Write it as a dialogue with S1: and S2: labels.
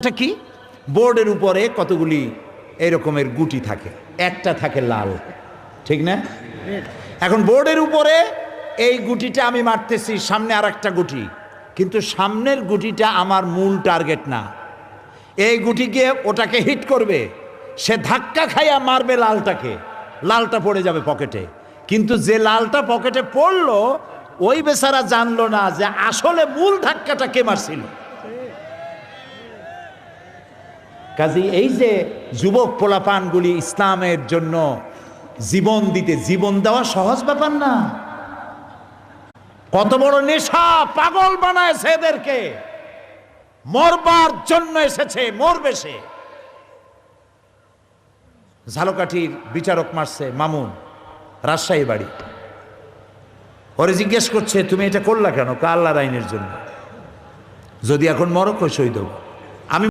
S1: এটা কি? বোর্ডের উপরে কতগুলি এরকমের গুটি থাকে। একটা থাকে লাল। ঠিক না? এখন বোর্ডের উপরে এই গুটিটা আমি মারতেছি, সামনে আর একটা গুটি। কিন্তু সামনের গুটিটা আমার মূল টার্গেট না। এই গুটি গিয়ে ওটাকে হিট করবে। সে ধাক্কা খাইয়া মারবে লালটাকে। লালটা পড়ে যাবে পকেটে। কিন্তু যে লালটা পকেটে পড়ল, ওই বেচারা জানলো না যে আসলে মূল ধাক্কাটা কে মারছিল। কাজী এই যে যুবক পোলাপানগুলি ইসলামের জন্য জীবন দিতে, জীবন দেওয়া সহজ ব্যাপার না। কত বড় নেশা পাগল বানায় এদেরকে। মরবার জন্য এসেছে, মরবে সে। ঝালকাঠির বিচারক মারছে, মামুন, রাজশাহী বাড়ি। ওরে জিজ্ঞেস করছে, তুমি এটা করলা কেন? কা আল্লাহর আইনের জন্য? যদি এখন মরক সই দেবো। আমি